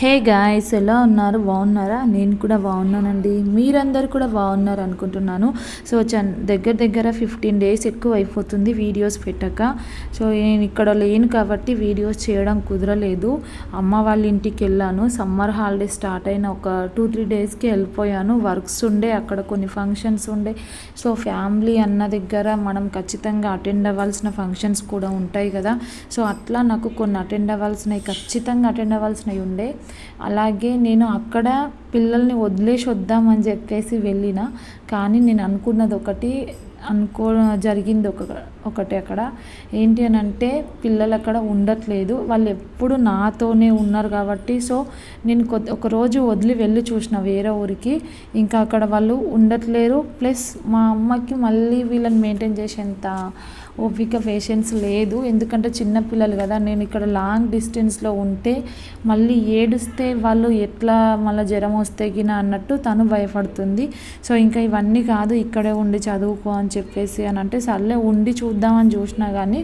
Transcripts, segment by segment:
Hey guys ఎలా ఉన్నారు? బాగున్నారా? నేను కూడా బాగున్నానండి. మీరందరూ కూడా బాగున్నారు అనుకుంటున్నాను. సో చన్ దగ్గర దగ్గర ఫిఫ్టీన్ డేస్ ఎక్కువ అయిపోతుంది వీడియోస్ పెట్టక. సో నేను ఇక్కడ లేను కాబట్టి వీడియోస్ చేయడం కుదరలేదు. అమ్మ వాళ్ళ ఇంటికి వెళ్ళాను. సమ్మర్ హాలిడే స్టార్ట్ అయిన ఒక టూ త్రీ డేస్కి వెళ్ళిపోయాను. వర్క్స్ ఉండే అక్కడ కొన్ని ఫంక్షన్స్ ఉండే. సో ఫ్యామిలీ అన్న దగ్గర మనం ఖచ్చితంగా అటెండ్ అవ్వాల్సిన ఫంక్షన్స్ కూడా ఉంటాయి కదా. సో అట్లా నాకు కొన్ని అటెండ్ అవ్వాల్సినవి ఖచ్చితంగా అటెండ్ అవ్వాల్సినవి ఉండే. అలాగే నేను అక్కడ పిల్లల్ని వదిలేసి వద్దామని చెప్పేసి వెళ్ళిన కానీ నేను అనుకున్నది ఒకటి అనుకో జరిగింది ఒక ఒకటి అక్కడ. ఏంటి అని అంటే పిల్లలు అక్కడ ఉండట్లేదు. వాళ్ళు ఎప్పుడు నాతోనే ఉన్నారు కాబట్టి సో నేను కొద్ది ఒక రోజు వదిలి వెళ్ళి చూసిన వేరే ఊరికి. ఇంకా అక్కడ వాళ్ళు ఉండట్లేరు. ప్లస్ మా అమ్మకి మళ్ళీ వీళ్ళని మెయింటైన్ చేసేంత ఓపిక పేషెన్స్ లేదు. ఎందుకంటే చిన్నపిల్లలు కదా నేను ఇక్కడ లాంగ్ డిస్టెన్స్లో ఉంటే మళ్ళీ ఏడుస్తే వాళ్ళు ఎట్లా మళ్ళీ జ్వరం వస్తే గిన అన్నట్టు తను భయపడుతుంది. సో ఇంకా ఇవన్నీ కాదు ఇక్కడే ఉండి చదువుకో అని చెప్పేసి అని అంటే సర్లే ఉండి చూద్దామని చూసినా కానీ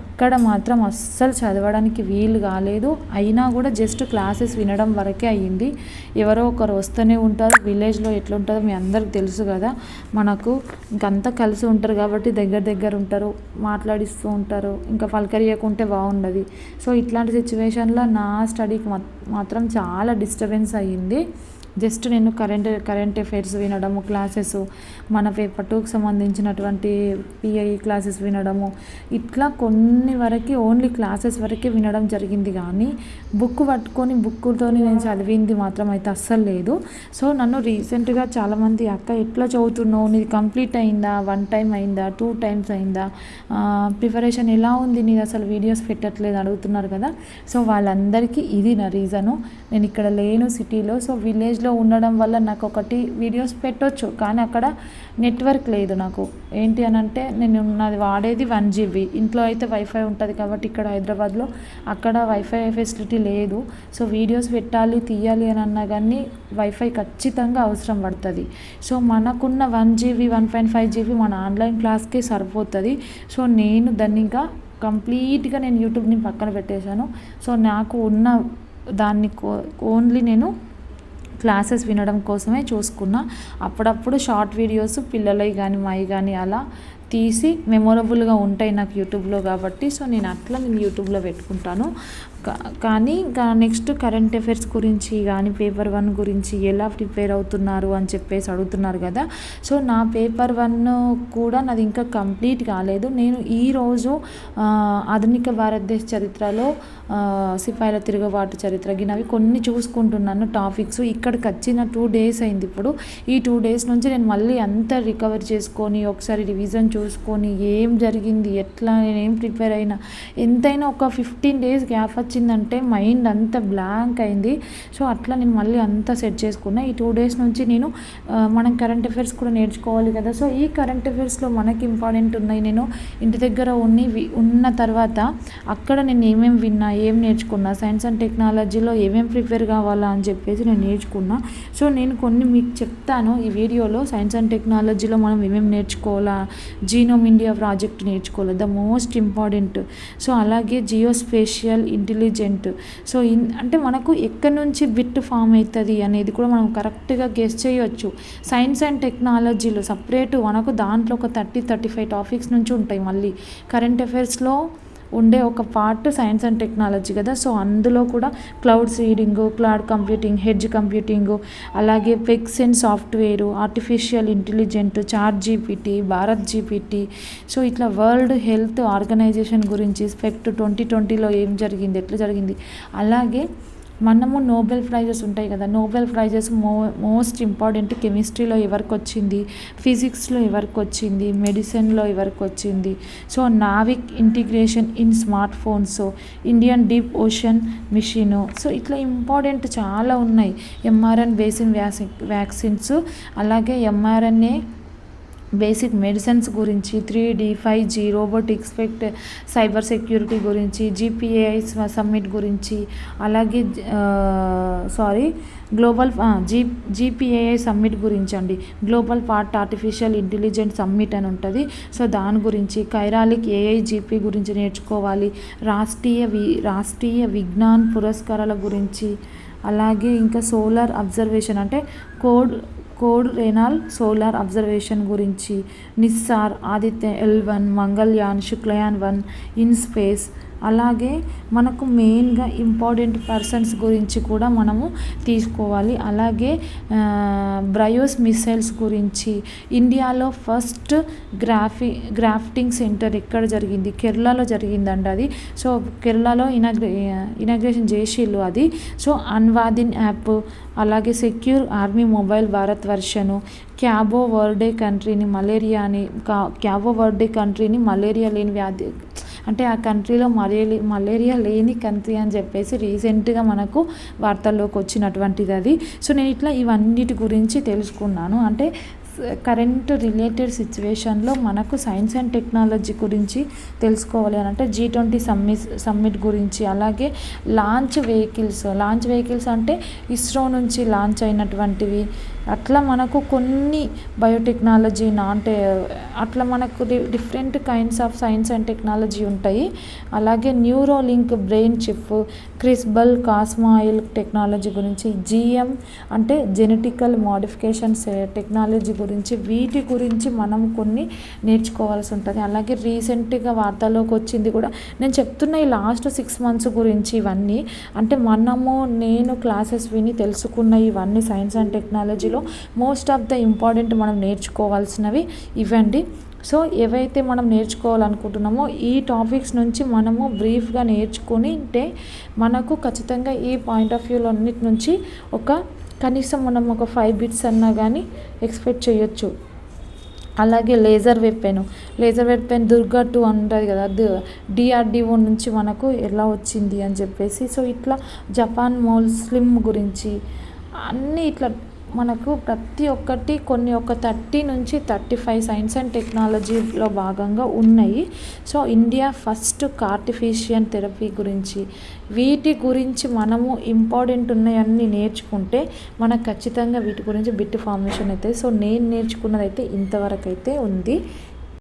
అక్కడ మాత్రం అస్సలు చదవడానికి వీలు కాలేదు. అయినా కూడా జస్ట్ క్లాసెస్ వినడం వరకే అయ్యింది. ఎవరో ఒకరు వస్తూనే ఉంటారు విలేజ్లో ఎట్లుంటుందో మీ అందరికి తెలుసు కదా. మనకు ఇంకంతా కలిసి ఉంటారు కాబట్టి దగ్గర దగ్గర ఉంటారు. మాట్లాడిస్తూ ఉంటారు. ఇంకా పలకరియకుంటే బాగుండదు. సో ఇట్లాంటి సిచ్యువేషన్లో నా స్టడీకి మాత్రం చాలా డిస్టర్బెన్స్ అయ్యింది. జస్ట్ నేను కరెంట్ కరెంట్ అఫైర్స్ వినడము క్లాసెస్ మన పేపర్ టూకి సంబంధించినటువంటి పిఐ క్లాసెస్ వినడము ఇట్లా కొన్ని వరకు ఓన్లీ క్లాసెస్ వరకే వినడం జరిగింది కానీ బుక్ పట్టుకొని బుక్తో నేను చదివింది మాత్రం అయితే అస్సలు లేదు. సో నన్ను రీసెంట్గా చాలామంది అక్క ఎట్లా చదువుతున్నావు? నీది కంప్లీట్ అయిందా? వన్ టైం అయిందా? టూ టైమ్స్ అయిందా? ప్రిపరేషన్ ఎలా ఉంది? నీది అసలు వీడియోస్ పెట్టట్లేదు అడుగుతున్నారు కదా. సో వాళ్ళందరికీ ఇది నా రీజను. నేను ఇక్కడ లేను సిటీలో. సో విలేజ్ విలేజ్లో ఉండడం వల్ల నాకు ఒకటి వీడియోస్ పెట్టొచ్చు. కానీ అక్కడ నెట్వర్క్ లేదు నాకు. ఏంటి అని అంటే నేను నాది వాడేది వన్ జీబీ ఇంట్లో అయితే వైఫై ఉంటుంది కాబట్టి ఇక్కడ హైదరాబాద్లో అక్కడ వైఫై ఫెసిలిటీ లేదు. సో వీడియోస్ పెట్టాలి తీయాలి అని అన్నా కానీ వైఫై ఖచ్చితంగా అవసరం పడుతుంది. సో మనకున్న one GB one point five GB మన ఆన్లైన్ క్లాస్కే సరిపోతుంది. సో నేను దాన్ని ఇంకా కంప్లీట్గా నేను యూట్యూబ్ని పక్కన పెట్టేశాను. సో నాకు ఉన్న దాన్ని ఓన్లీ నేను క్లాసెస్ వినడం కోసమే చూసుకున్నా. అప్పుడప్పుడు షార్ట్ వీడియోస్ పిల్లలవి కానీ మావి కానీ అలా తీసి మెమొరబుల్గా ఉంటాయి నాకు యూట్యూబ్లో కాబట్టి. సో నేను అట్లా నేను యూట్యూబ్లో పెట్టుకుంటాను. కానీ ఇంకా నెక్స్ట్ కరెంట్ అఫైర్స్ గురించి కానీ పేపర్ వన్ గురించి ఎలా ప్రిపేర్ అవుతున్నారు అని చెప్పేసి అడుగుతున్నారు కదా. సో నా పేపర్ వన్ కూడా నాది ఇంకా కంప్లీట్ కాలేదు. నేను ఈరోజు ఆధునిక భారతదేశ చరిత్రలో సిపాయిల తిరుగుబాటు చరిత్ర గినవి కొన్ని చూసుకుంటున్నాను టాపిక్స్. ఇక్కడికి వచ్చిన టూ డేస్ అయింది ఇప్పుడు. ఈ టూ డేస్ నుంచి నేను మళ్ళీ అంతా రికవర్ చేసుకొని ఒకసారి రివిజన్ చూసుకొని ఏం జరిగింది ఎట్లా నేను ఏం ప్రిపేర్ అయినా ఎంతైనా ఒక ఫిఫ్టీన్ డేస్ గ్యాప్ వచ్చి వచ్చిందంటే మైండ్ అంత బ్లాంక్ అయింది. సో అట్లా నేను మళ్ళీ అంతా సెట్ చేసుకున్నా. ఈ టూ డేస్ నుంచి నేను మనం కరెంట్ అఫైర్స్ కూడా నేర్చుకోవాలి కదా. సో ఈ కరెంట్ అఫైర్స్లో మనకి ఇంపార్టెంట్ ఉన్నాయి. నేను ఇంటి దగ్గర ఉన్ని ఉన్న తర్వాత అక్కడ నేను ఏమేమి విన్నా ఏం నేర్చుకున్నా సైన్స్ అండ్ టెక్నాలజీలో ఏమేమి ప్రిపేర్ కావాలా అని చెప్పేసి నేను నేర్చుకున్నా. సో నేను కొన్ని మీకు చెప్తాను. ఈ వీడియోలో సైన్స్ అండ్ టెక్నాలజీలో మనం ఏమేమి నేర్చుకోవాలా జీనోమ్ ఇండియా ప్రాజెక్ట్ నేర్చుకోవాలి ద మోస్ట్ ఇంపార్టెంట్. సో అలాగే geospatial intelligence intelligent so in అంటే మనకు ఎక్కడి నుంచి బిట్ ఫామ్ అవుతుంది అనేది కూడా మనం కరెక్ట్గా గెస్ చేయొచ్చు. సైన్స్ అండ్ టెక్నాలజీలో సపరేట్ మనకు దాంట్లో ఒక థర్టీ థర్టీ ఫైవ్ టాపిక్స్ నుంచి ఉంటాయి మళ్ళీ. కరెంట్ అఫైర్స్లో ఉండే ఒక పార్ట్ సైన్స్ అండ్ టెక్నాలజీ కదా. సో అందులో కూడా cloud seeding cloud computing edge computing అలాగే పెక్స్ and software artificial intelligent ChatGPT Bharat GPT. So ఇట్లా వరల్డ్ హెల్త్ ఆర్గనైజేషన్ గురించి స్పెక్ట్ ట్వంటీ ట్వంటీలో ఏం జరిగింది ఎట్లా జరిగింది? అలాగే మనము నోబెల్ ప్రైజెస్ ఉంటాయి కదా. Nobel prizes mo most important కెమిస్ట్రీలో ఎవరికి వచ్చింది ఫిజిక్స్లో ఎవరికి వచ్చింది మెడిసిన్లో ఎవరికి వచ్చింది so NavIC integration in smart phones Indian deep ocean mission so ఇట్లా ఇంపార్టెంట్ చాలా ఉన్నాయి. ఎంఆర్ఎన్ బేసిన్ వ్యాక్సిన్స్ అలాగే ఎంఆర్ఎన్ఏ బేసిక్ మెడిసిన్స్ గురించి three D five G robotics expect cyber security గురించి జీపీఏఐ సమ్మిట్ గురించి అలాగే sorry global G GPAI summit గురించి అండి. Global part artificial intelligent summit అని ఉంటుంది. సో దాని గురించి కైరాలిక్ ఏఐ జీపీ గురించి నేర్చుకోవాలి. రాష్ట్రీయ వి రాష్ట్రీయ విజ్ఞాన్ పురస్కారాల గురించి అలాగే ఇంకా సోలార్ అబ్జర్వేషన్ అంటే కోడ్ కోడ్ రెనాల్ సోలార్ అబ్జర్వేషన్ గురించి NISAR Aditya L one Mangalyaan Shuklayaan one in space అలాగే మనకు మెయిన్గా ఇంపార్టెంట్ పర్సన్స్ గురించి కూడా మనము తీసుకోవాలి. అలాగే బ్రయోస్ మిసైల్స్ గురించి. ఇండియాలో ఫస్ట్ గ్రాఫి గ్రాఫ్టింగ్ సెంటర్ ఎక్కడ జరిగింది? కేరళలో జరిగిందండి అది. సో కేరళలో ఇనాగ్రే ఇనాగ్రేషన్ చేసిళ్ళు అది. సో అన్వాదిన్ యాప్ అలాగే secure army mobile Bharat వర్షను Cabo Verde కంట్రీని మలేరియాని క్యాబో వర్డే కంట్రీని మలేరియా లేని వ్యాధి అంటే ఆ కంట్రీలో మలేరియా మలేరియా లేని కంట్రీ అని చెప్పేసి రీసెంట్గా మనకు వార్తల్లోకి వచ్చినటువంటిది అది. సో నేను ఇట్లా ఇవన్నిటి గురించి తెలుసుకున్నాను. అంటే కరెంట్ రిలేటెడ్ సిచ్యువేషన్లో మనకు సైన్స్ అండ్ టెక్నాలజీ గురించి తెలుసుకోవాలి అని అంటే జీ ట్వంటీ సమ్మిట్ సమ్మిట్ గురించి అలాగే లాంచ్ వెహికల్స్ లాంచ్ వెహికల్స్ అంటే ఇస్రో నుంచి లాంచ్ అయినటువంటివి అట్లా మనకు కొన్ని బయోటెక్నాలజీ నాంటే అట్లా మనకు different kinds of science and technology ఉంటాయి. అలాగే న్యూరోలింక్ బ్రెయిన్ చిప్ క్రిస్బల్ కాస్మాయిల్ టెక్నాలజీ గురించి జిఎం అంటే జెనెటికల్ మోడిఫికేషన్స్ టెక్నాలజీ గురించి వీటి గురించి మనం కొన్ని నేర్చుకోవాల్సి ఉంటుంది. అలాగే రీసెంట్గా వార్తల్లోకి వచ్చింది కూడా నేను చెప్తున్న ఈ లాస్ట్ సిక్స్ మంత్స్ గురించి ఇవన్నీ అంటే మనము నేను క్లాసెస్ విని తెలుసుకున్న ఇవన్నీ సైన్స్ అండ్ టెక్నాలజీలో మోస్ట్ ఆఫ్ ద ఇంపార్టెంట్ మనం నేర్చుకోవాల్సినవి ఇవండి. సో ఏవైతే మనం నేర్చుకోవాలనుకుంటున్నామో ఈ టాపిక్స్ నుంచి మనము బ్రీఫ్గా నేర్చుకుని ఉంటే మనకు ఖచ్చితంగా ఈ పాయింట్ ఆఫ్ వ్యూలో అన్నిటి నుంచి ఒక కనీసం మనం ఒక ఫైవ్ బిట్స్ అన్నా కానీ ఎక్స్పెక్ట్ చేయొచ్చు. అలాగే laser weapon laser weapon Durga two ఉంటుంది కదా డిఆర్డిఓ నుంచి మనకు ఎలా వచ్చింది అని చెప్పేసి. సో ఇట్లా జపాన్ మోల్ స్లిమ్ గురించి అన్నీ ఇట్లా మనకు ప్రతి ఒక్కటి కొన్ని ఒక థర్టీ నుంచి థర్టీ ఫైవ్ సైన్స్ అండ్ టెక్నాలజీలో భాగంగా ఉన్నాయి. సో ఇండియా ఫస్ట్ కార్టిఫిషియన్ థెరపీ గురించి. వీటి గురించి మనము ఇంపార్టెంట్ ఉన్నాయన్నీ నేర్చుకుంటే మనకు ఖచ్చితంగా వీటి గురించి బిట్ ఫార్మేషన్ అయితే సో నేను నేర్చుకున్నదైతే ఇంతవరకు అయితే ఉంది.